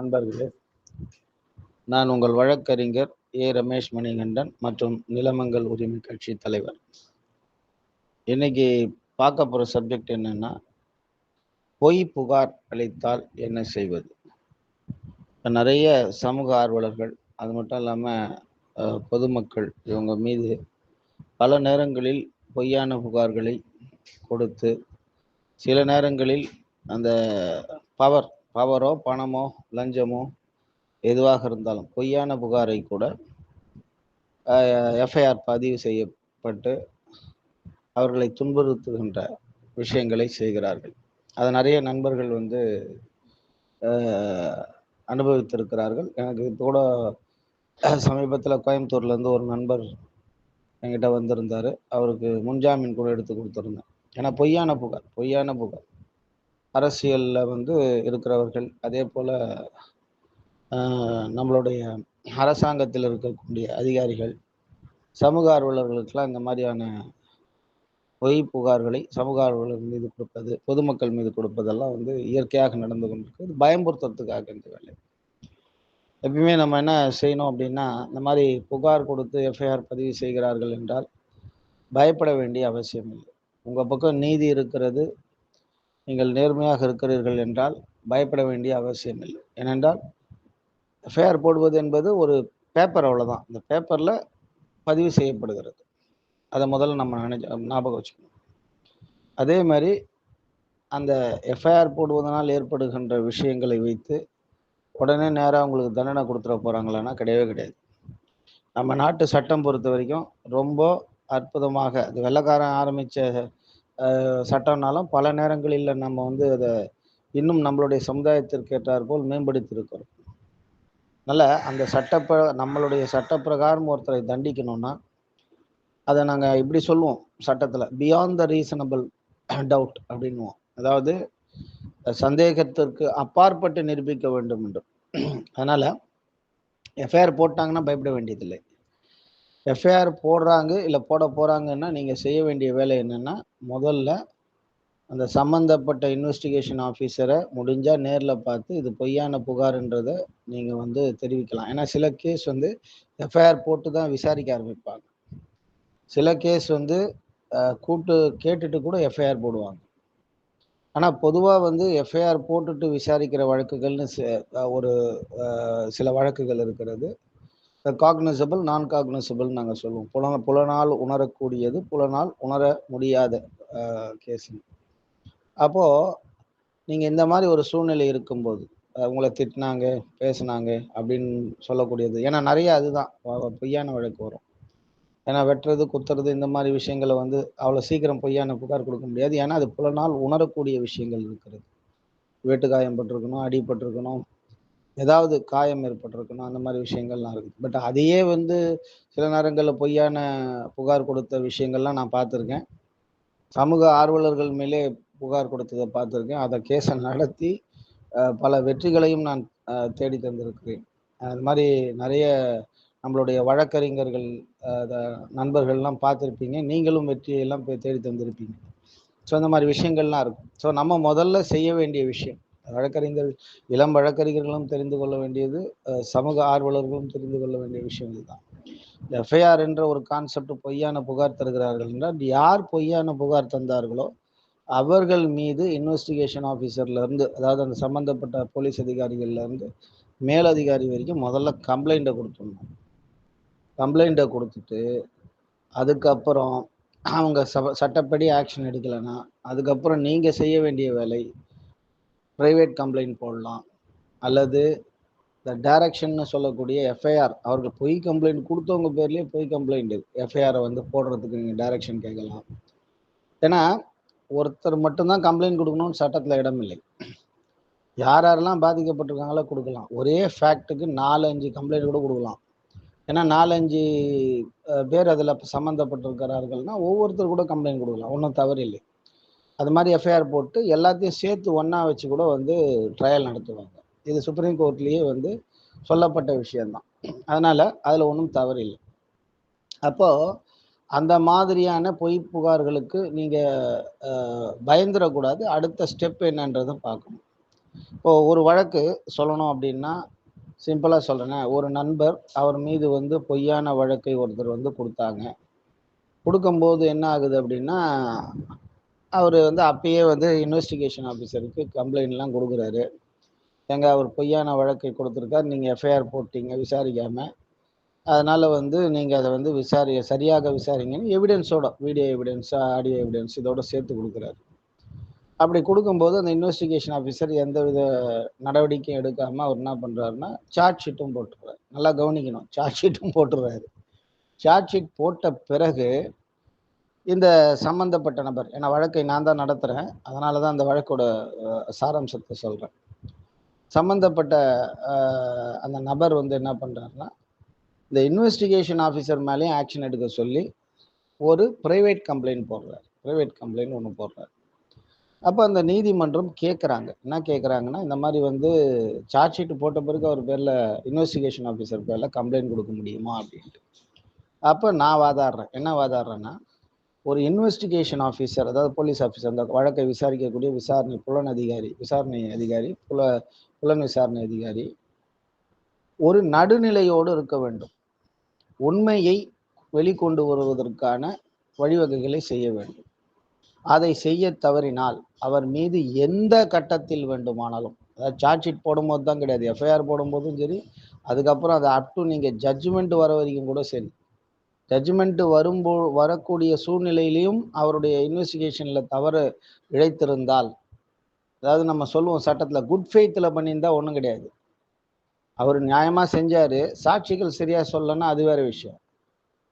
நண்பர்களே நான் உங்கள் வழக்கறிஞர் ஏ. ரமேஷ் மணிகண்டன் மற்றும் நிலமங்கள் உரிமை கட்சி தலைவர். இன்னைக்கு பார்க்க போகிற சப்ஜெக்ட் என்னன்னா பொய் புகார் அளித்தால் என்ன செய்வது? இப்போ நிறைய சமூக ஆர்வலர்கள் அது மட்டும் இல்லாமல் பொதுமக்கள் இவங்க மீது பல நேரங்களில் பொய்யான புகார்களை கொடுத்து சில நேரங்களில் அந்த பவர் பவரோ பணமோ லஞ்சமோ எதுவாக இருந்தாலும் பொய்யான புகாரை கூட எஃப்ஐஆர் பதிவு செய்யப்பட்டு அவர்களை துன்புறுத்துகின்ற விஷயங்களை செய்கிறார்கள். அதை நிறைய நண்பர்கள் வந்து அனுபவித்திருக்கிறார்கள். எனக்கு கூட சமீபத்தில் கோயம்புத்தூர்லேருந்து ஒரு நண்பர் என்கிட்ட வந்திருந்தார். அவருக்கு முன்ஜாமீன் கூட எடுத்து கொடுத்துருந்தேன். ஏன்னா பொய்யான புகார் பொய்யான புகார். அரசியலில் வந்து இருக்கிறவர்கள் அதே போல் நம்மளுடைய அரசாங்கத்தில் இருக்கக்கூடிய அதிகாரிகள் சமூக ஆர்வலர்களுக்கெல்லாம் இந்த மாதிரியான பொய் புகார்களை சமூக ஆர்வலர் மீது கொடுப்பது பொதுமக்கள் மீது கொடுப்பதெல்லாம் வந்து இயற்கையாக நடந்து கொண்டிருக்கு இது பயம்புறுத்துறதுக்காக இந்த வேலை. எப்பயுமே நம்ம என்ன செய்யணும் அப்படின்னா இந்த மாதிரி புகார் கொடுத்து எஃப்ஐஆர் பதிவு செய்கிறார்கள் என்றால் பயப்பட வேண்டிய அவசியம் இல்லை. உங்கள் பக்கம் நீதி இருக்கிறது நீங்கள் நேர்மையாக இருக்கிறீர்கள் என்றால் பயப்பட வேண்டிய அவசியம் இல்லை. ஏனென்றால் எஃப்ஐஆர் போடுவது என்பது ஒரு பேப்பர் அவ்வளோதான் இந்த பேப்பரில் பதிவு செய்யப்படுகிறது. அதை முதல்ல நம்ம நினைச்ச ஞாபகம் வச்சுக்கணும். அதே மாதிரி அந்த எஃப்ஐஆர் போடுவதனால் ஏற்படுகின்ற விஷயங்களை வைத்து உடனே நேராக உங்களுக்கு தண்டனை கொடுத்துட போகிறாங்களான்னா கிடையவே கிடையாது. நம்ம நாட்டு சட்டம் பொறுத்த வரைக்கும் ரொம்ப அற்புதமாக அது வெள்ளக்காரன் ஆரம்பித்த சட்டம்னாலும் பல நேரங்களில் நம்ம வந்து அதை இன்னும் நம்மளுடைய சமுதாயத்திற்கு ஏற்றாற்போல் மேம்படுத்தியிருக்கிறோம். அதனால் அந்த சட்டப்ப நம்மளுடைய சட்டப்பிரகாரம் ஒருத்தரை தண்டிக்கணும்னா அதை நாங்கள் இப்படி சொல்லுவோம் சட்டத்தில் பியாண்ட் த ரீசனபிள் டவுட் அப்படின்வோம் அதாவது சந்தேகத்திற்கு அப்பாற்பட்டு நிரூபிக்க வேண்டும் என்று. அதனால் எஃப்ஐஆர் போட்டாங்கன்னா பயப்பட வேண்டியதில்லை. எஃப்ஐஆர் போடுறாங்க இல்லை போட போகிறாங்கன்னா நீங்கள் செய்ய வேண்டிய வேலை என்னென்னா முதல்ல அந்த சம்மந்தப்பட்ட இன்வெஸ்டிகேஷன் ஆஃபீஸரை முடிஞ்சால் நேரில் பார்த்து இது பொய்யான புகார்ன்றதை நீங்கள் வந்து தெரிவிக்கலாம். ஏன்னா சில கேஸ் வந்து எஃப்ஐஆர் போட்டு தான் விசாரிக்க ஆரம்பிப்பாங்க. சில கேஸ் வந்து கூட்டு கேட்டுட்டு கூட எஃப்ஐஆர் போடுவாங்க. ஆனால் பொதுவாக வந்து எஃப்ஐஆர் போட்டுட்டு விசாரிக்கிற வழக்குகள்னு ஒரு சில வழக்குகள் இருக்கிறது. காக்னசபிள் நான் காக்னசபிள் நாங்கள் சொல்லுவோம். புல புலனால் உணரக்கூடியது புலனால் உணர முடியாத கேஸ் அப்போது நீங்கள் இந்த மாதிரி ஒரு சூழ்நிலை இருக்கும்போது உங்களை திட்டினாங்க பேசினாங்க அப்படின்னு சொல்லக்கூடியது. ஏன்னா நிறைய அதுதான். பொய்யான வழக்கு வரும். ஏன்னா வெட்டுறது குத்துறது இந்த மாதிரி விஷயங்களை வந்து அவ்வளோ சீக்கிரம் பொய்யான புகார் கொடுக்க முடியாது. ஏன்னா அது புலனால் உணரக்கூடிய விஷயங்கள் இருக்கிறது. வேட்டுக்காயம் பட்டிருக்கணும் அடிபட்டிருக்கணும் ஏதாவது காயம் ஏற்பட்டிருக்கணும் அந்த மாதிரி விஷயங்கள்லாம் இருக்குது. பட் அதையே வந்து சில நேரங்களில் பொய்யான புகார் கொடுத்த விஷயங்கள்லாம் நான் பார்த்துருக்கேன். சமூக ஆர்வலர்கள் மேலே புகார் கொடுத்ததை பார்த்துருக்கேன். அதை கேஸை நடத்தி பல வெற்றிகளையும் நான் தேடி தந்திருக்கிறேன். அது மாதிரி நிறைய நம்மளுடைய வழக்கறிஞர்கள் நண்பர்கள்லாம் பார்த்துருப்பீங்க. நீங்களும் வெற்றியெல்லாம் போய் தேடி தந்திருப்பீங்க. ஸோ அந்த மாதிரி விஷயங்கள்லாம் இருக்கும். ஸோ நம்ம முதல்ல செய்ய வேண்டிய விஷயம் வழக்கறிஞர்கள் இளம் வழக்கறிஞர்களும் தெரிந்து கொள்ள வேண்டியது சமூக ஆர்வலர்களும் தெரிந்து கொள்ள வேண்டிய விஷயங்கள் தான். எஃப்ஐஆர் என்ற ஒரு கான்செப்ட் பொய்யான புகார் தருகிறார்கள் என்றால் யார் பொய்யான புகார் தந்தார்களோ அவர்கள் மீது இன்வெஸ்டிகேஷன் ஆஃபீஸர்லேருந்து அதாவது அந்த சம்பந்தப்பட்ட போலீஸ் அதிகாரிகள்லேருந்து மேலதிகாரி வரைக்கும் முதல்ல கம்ப்ளைண்ட்டை கொடுத்துடணும். கம்ப்ளைண்ட்டை கொடுத்துட்டு அதுக்கப்புறம் அவங்க ச சட்டப்படி ஆக்ஷன் எடுக்கலைன்னா அதுக்கப்புறம் நீங்கள் செய்ய வேண்டிய வேலை ப்ரைவேட் கம்ப்ளைண்ட் போடலாம். அல்லது இந்த டைரக்ஷன்னு சொல்லக்கூடிய எஃப்ஐஆர் அவர்கள் பொய் கம்ப்ளைண்ட் கொடுத்தவங்க பேர்லேயே பொய் கம்ப்ளைண்ட் எஃப்ஐஆரை வந்து போடுறதுக்கு நீங்கள் டைரக்ஷன் கேட்கலாம். ஏன்னா ஒருத்தர் மட்டும்தான் கம்ப்ளைண்ட் கொடுக்கணும்னு சட்டத்தில் இடம் இல்லை யார் யாரெல்லாம் பாதிக்கப்பட்டிருக்காங்களோ கொடுக்கலாம். ஒரே ஃபேக்ட்டுக்கு நாலு அஞ்சு கம்ப்ளைண்ட் கூட கொடுக்கலாம். ஏன்னா நாலஞ்சு பேர் அதில் சம்மந்தப்பட்டிருக்கிறார்கள்னா ஒவ்வொருத்தர் கூட கம்ப்ளைண்ட் கொடுக்கலாம். ஒன்றும் தவறு இல்லை அது மாதிரி எஃப்ஐஆர் போட்டு எல்லாத்தையும் சேர்த்து ஒன்றா வச்சு கூட வந்து ட்ரையல் நடத்துவாங்க. இது சுப்ரீம் கோர்ட்லேயே வந்து சொல்லப்பட்ட விஷயந்தான் அதனால் அதில் ஒன்றும் தவறு இல்லை அப்போது அந்த மாதிரியான பொய் புகார்களுக்கு நீங்கள் பயந்துடக்கூடாது. அடுத்த ஸ்டெப் என்னன்றதை பார்க்கணும். இப்போது ஒரு வழக்கு சொல்லணும் அப்படின்னா சிம்பிளாக சொல்கிறேன் ஒரு நண்பர் அவர் மீது வந்து பொய்யான வழக்கை ஒருத்தர் வந்து கொடுத்தாங்க. கொடுக்கும்போது என்ன ஆகுது அப்படின்னா அவர் வந்து அப்பயே வந்து இன்வெஸ்டிகேஷன் ஆஃபீஸருக்கு கம்ப்ளைண்ட்லாம் கொடுக்குறாரு. எங்க அவர் பொய்யான வழக்கை கொடுத்துருக்கார். நீங்கள் எஃப்ஐஆர் போட்டீங்க விசாரிக்காமல் அதனால் வந்து நீங்கள் அதை வந்து விசாரி சரியாக விசாரிங்கன்னு எவிடன்ஸோட வீடியோ எவிடன்ஸ் ஆடியோ எவிடன்ஸ் இதோட சேர்த்து கொடுக்குறாரு. அப்படி கொடுக்கும்போது அந்த இன்வெஸ்டிகேஷன் ஆஃபீஸர் எந்த வித நடவடிக்கையும் எடுக்காமல் அவர் என்ன பண்ணுறாருன்னா சார்ஜ் ஷீட்டும் போட்டுருவார் நல்லா கவனிக்கணும். சார்ஜ் ஷீட்டும் போட்டுருவாரு சார்ஜ் ஷீட் போட்ட பிறகு இந்த சம்பந்தப்பட்ட நபர் ஏன்னா வழக்கை நான் தான் நடத்துகிறேன் அதனால தான் அந்த வழக்கோட சாராம்சத்தை சொல்கிறேன் சம்பந்தப்பட்ட அந்த நபர் வந்து என்ன பண்ணுறாருன்னா இந்த இன்வெஸ்டிகேஷன் ஆஃபீஸர் மேலேயும் ஆக்ஷன் எடுக்க சொல்லி ஒரு ப்ரைவேட் கம்ப்ளைண்ட் போடுறார். ப்ரைவேட் கம்ப்ளைண்ட் ஒன்று போடுறாரு. அப்போ அந்த நீதிமன்றம் கேட்குறாங்க என்ன கேட்குறாங்கன்னா இந்த மாதிரி வந்து சார்ஜ் ஷீட் போட்ட பிறகு அவர் பேரில் இன்வெஸ்டிகேஷன் ஆஃபீஸர் பேரில் கம்ப்ளைண்ட் கொடுக்க முடியுமா அப்படின்ட்டு. அப்போ நான் வாதாடுறேன். என்ன வாதாடுறேன்னா ஒரு இன்வெஸ்டிகேஷன் ஆஃபீஸர் அதாவது போலீஸ் ஆஃபீஸர் அந்த வழக்கை விசாரிக்கக்கூடிய விசாரணை புலன் அதிகாரி விசாரணை அதிகாரி புல புலன் விசாரணை அதிகாரி ஒரு நடுநிலையோடு இருக்க வேண்டும். உண்மையை வெளிக்கொண்டு வருவதற்கான வழிவகைகளை செய்ய வேண்டும். அதை செய்ய தவறினால் அவர் மீது எந்த கட்டத்தில் வேண்டுமானாலும் அதாவது சார்ஜ் ஷீட் போடும்போது தான் கிடையாது எஃப்ஐஆர் போடும்போதும் சரி அதுக்கப்புறம் அதை அப் டு நீங்கள் ஜட்ஜ்மெண்ட் வர வரைக்கும் கூட சரி ஜட்ஜ்மெண்ட் வரும்போ வரக்கூடிய சூழ்நிலையிலையும் அவருடைய இன்வெஸ்டிகேஷனில் தவறு இழைத்திருந்தால் அதாவது நம்ம சொல்லுவோம் சட்டத்தில் குட் ஃபெய்த்தில் பண்ணியிருந்தால் ஒன்றும் கிடையாது. அவர் நியாயமாக செஞ்சார் சாட்சிகள் சரியாக சொல்லனா அது வேற விஷயம்.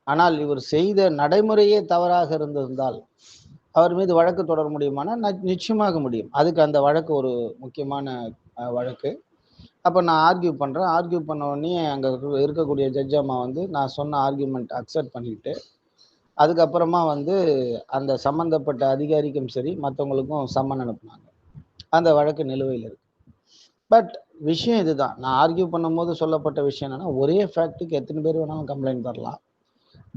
ஆனால் இவர் செய்த நடைமுறையே தவறாக இருந்திருந்தால் அவர் மீது வழக்கு தொடர முடியுமானா நிச்சயமாக முடியும். அதுக்கு அந்த வழக்கு ஒரு முக்கியமான வழக்கு. அப்போ நான் ஆர்கியூ பண்ணுறேன் ஆர்கியூ பண்ண உடனே அங்கே இருக்கக்கூடிய ஜட்ஜ் அம்மா வந்து நான் சொன்ன ஆர்கியூமெண்ட் அக்செப்ட் பண்ணிக்கிட்டு அதுக்கப்புறமா வந்து அந்த சம்மந்தப்பட்ட அதிகாரிக்கும் சரி மற்றவங்களுக்கும் சம்மன் அனுப்புனாங்க. அந்த வழக்கு நிலுவையில் இருக்கு. பட் விஷயம் இதுதான். நான் ஆர்கியூ பண்ணும்போது சொல்லப்பட்ட விஷயம் என்னென்னா ஒரே ஃபேக்ட்டுக்கு எத்தனை பேர் வேணாலும் கம்ப்ளைண்ட் தரலாம்.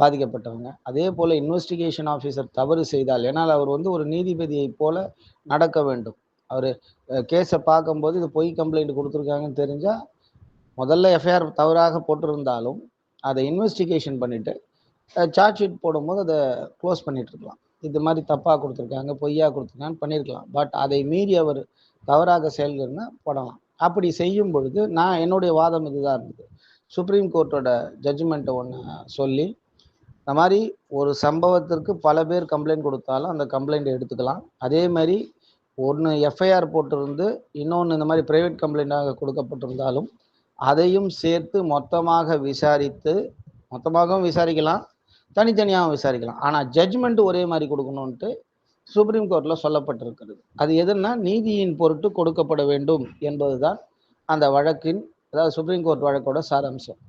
பாதிக்கப்பட்டவங்க. அதே போல் இன்வெஸ்டிகேஷன் ஆஃபீஸர் தவறு செய்தால் ஏன்னால் அவர் வந்து ஒரு நீதிபதியை போல நடக்க வேண்டும். அவர் கேஸை பார்க்கும்போது இது பொய் கம்ப்ளைண்ட் கொடுத்துருக்காங்கன்னு தெரிஞ்சால் முதல்ல எஃப்ஐஆர் தவறாக போட்டிருந்தாலும் அதை இன்வெஸ்டிகேஷன் பண்ணிவிட்டு சார்ஜ் ஷீட் போடும்போது அதை க்ளோஸ் பண்ணிட்டு இருக்கலாம். இது மாதிரி தப்பாக கொடுத்துருக்காங்க பொய்யா கொடுத்துருக்காங்கன்னு பண்ணியிருக்கலாம் பட் அதை மீறி அவர் தவறாக செயல்கள்னா போடலாம். அப்படி செய்யும் பொழுது நான் என்னுடைய வாதம் இதுதான் இருந்தது. சுப்ரீம் கோர்ட்டோட ஜட்ஜ்மெண்ட்டை ஒன்று சொல்லி இந்த மாதிரி ஒரு சம்பவத்திற்கு பல பேர் கம்ப்ளைண்ட் கொடுத்தாலும் அந்த கம்ப்ளைண்ட்டை எடுத்துக்கலாம். அதே மாதிரி ஒன்று எஃப்ஐஆர் போட்டிருந்து இன்னொன்று இந்த மாதிரி ப்ரைவேட் கம்ப்ளைண்ட்டாக கொடுக்கப்பட்டிருந்தாலும் அதையும் சேர்த்து மொத்தமாக விசாரித்து மொத்தமாகவும் விசாரிக்கலாம் தனித்தனியாகவும் விசாரிக்கலாம். ஆனால் ஜட்ஜ்மெண்ட் ஒரே மாதிரி கொடுக்கணுன்ட்டு சுப்ரீம் கோர்ட்டில் சொல்லப்பட்டிருக்கிறது. அது எதுன்னா நீதியின் பொருட்டு கொடுக்கப்பட வேண்டும் என்பதுதான் அந்த வழக்கின் அதாவது சுப்ரீம் கோர்ட் வழக்கோட சாராம்சம்.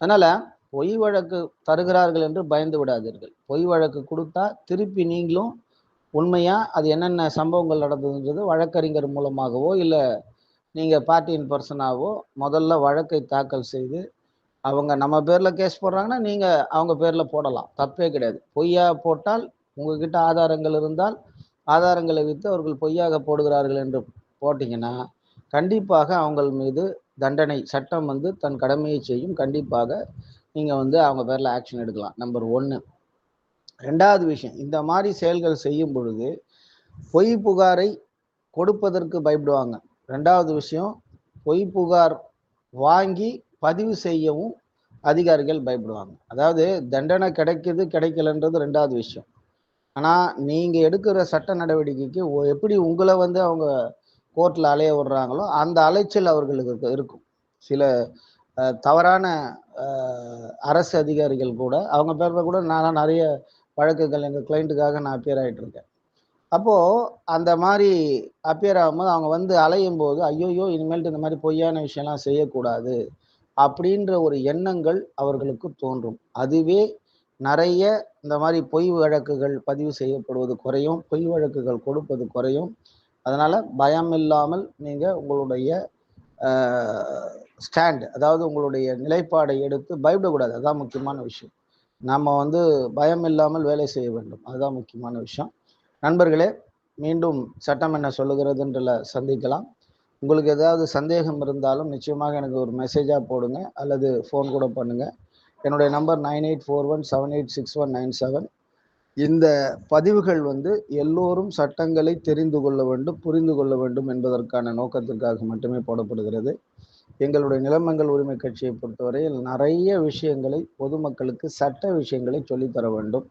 அதனால் பொய் வழக்கு தருகிறார்கள் என்று பயந்து விடாதீர்கள். பொய் வழக்கு கொடுத்தா திருப்பி நீங்களும் உண்மையா? அது என்னென்ன சம்பவங்கள் நடந்ததுன்றது வழக்கறிஞர் மூலமாகவோ இல்லை நீங்கள் பார்ட்டியின் பர்சனாகவோ முதல்ல வழக்கை தாக்கல் செய்து அவங்க நம்ம பேரில் கேஸ் போடுறாங்கன்னா நீங்கள் அவங்க பேரில் போடலாம். தப்பே கிடையாது. பொய்யா போட்டால் உங்ககிட்ட ஆதாரங்கள் இருந்தால் ஆதாரங்களை வைத்து அவர்கள் பொய்யாக போடுகிறார்கள் என்று போட்டிங்கன்னா கண்டிப்பாக அவங்கள் மீது தண்டனை சட்டம் வந்து தன் கடமையை செய்யும். கண்டிப்பாக நீங்கள் வந்து அவங்க பேரில் ஆக்ஷன் எடுக்கலாம். நம்பர் ஒன்று ரெண்டாவது விஷயம் இந்த மாதிரி செயல்கள் செய்யும் பொழுது பொய் புகாரை கொடுப்பதற்கு பயப்படுவாங்க. ரெண்டாவது விஷயம் பொய் புகார் வாங்கி பதிவு செய்யவும் அதிகாரிகள் பயப்படுவாங்க. அதாவது தண்டனை கிடைக்குது கிடைக்கலன்றது ரெண்டாவது விஷயம். ஆனால் நீங்கள் எடுக்கிற சட்ட நடவடிக்கைக்கு எப்படி உங்களை வந்து அவங்க கோர்ட்டில் அலைய விடுறாங்களோ அந்த அலைச்சல் அவர்களுக்கு இருக்கும். சில தவறான அரசு அதிகாரிகள் கூட அவங்க பேரில் கூட நான் நிறைய வழக்குகள் எங்கள் கிளைண்ட்டுக்காக நான் அப்பியர் ஆகிட்டு இருக்கேன். அப்போது அந்த மாதிரி அப்பியர் ஆகும்போது அவங்க வந்து அலையும் போது ஐயோயோ இனிமேல்ட்டு இந்த மாதிரி பொய்யான விஷயம்லாம் செய்யக்கூடாது அப்படின்ற ஒரு எண்ணங்கள் அவர்களுக்கு தோன்றும். அதுவே நிறைய இந்த மாதிரி பொய் வழக்குகள் பதிவு செய்யப்படுவது குறையும் பொய் வழக்குகள் கொடுப்பது குறையும். அதனால் பயம் இல்லாமல் நீங்கள் உங்களுடைய ஸ்டாண்ட் அதாவது உங்களுடைய நிலைப்பாடை எடுத்து பயப்படக்கூடாது. அதுதான் முக்கியமான விஷயம். நம்ம வந்து பயம் இல்லாமல் வேலை செய்ய வேண்டும். அதுதான் முக்கியமான விஷயம். நண்பர்களே மீண்டும் சட்டம் என்ன சொல்லுகிறதுன்றல சந்திக்கலாம். உங்களுக்கு ஏதாவது சந்தேகம் இருந்தாலும் நிச்சயமாக எனக்கு ஒரு மெசேஜாக போடுங்க அல்லது ஃபோன் கூட பண்ணுங்க. என்னுடைய number nine eight four one seven eight six one nine seven. இந்த பதிவுகள் வந்து எல்லோரும் சட்டங்களை தெரிந்து கொள்ள வேண்டும் புரிந்து கொள்ள வேண்டும் என்பதற்கான நோக்கத்திற்காக மட்டுமே போடப்படுகிறது. எங்களுடைய நிலமங்கள் உரிமை கட்சியை பொறுத்தவரையில் நிறைய விஷயங்களை பொதுமக்களுக்கு சட்ட விஷயங்களை சொல்லித்தர வேண்டும்.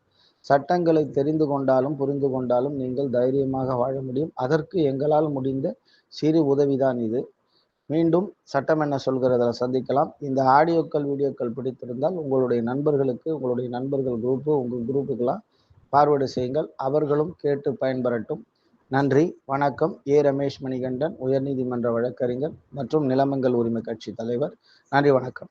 சட்டங்களை தெரிந்து கொண்டாலும் புரிந்து கொண்டாலும் நீங்கள் தைரியமாக வாழ முடியும். அதற்கு எங்களால் முடிந்த சிறு உதவிதான் இது. மீண்டும் சட்டம் என்ன சொல்கிறதில் சந்திக்கலாம். இந்த ஆடியோக்கள் வீடியோக்கள் பிடித்திருந்தால் உங்களுடைய நண்பர்களுக்கு உங்களுடைய நண்பர்கள் குரூப்பு உங்கள் குரூப்புக்கெல்லாம் ஃபார்வேர்டு செய்யுங்கள். அவர்களும் கேட்டு பயன்பெறட்டும். நன்றி வணக்கம். ஏ. ரமேஷ் மணிகண்டன் உயர்நீதிமன்ற வழக்கறிஞர் மற்றும் நிலமங்கல் உரிமை கட்சி தலைவர். நன்றி வணக்கம்.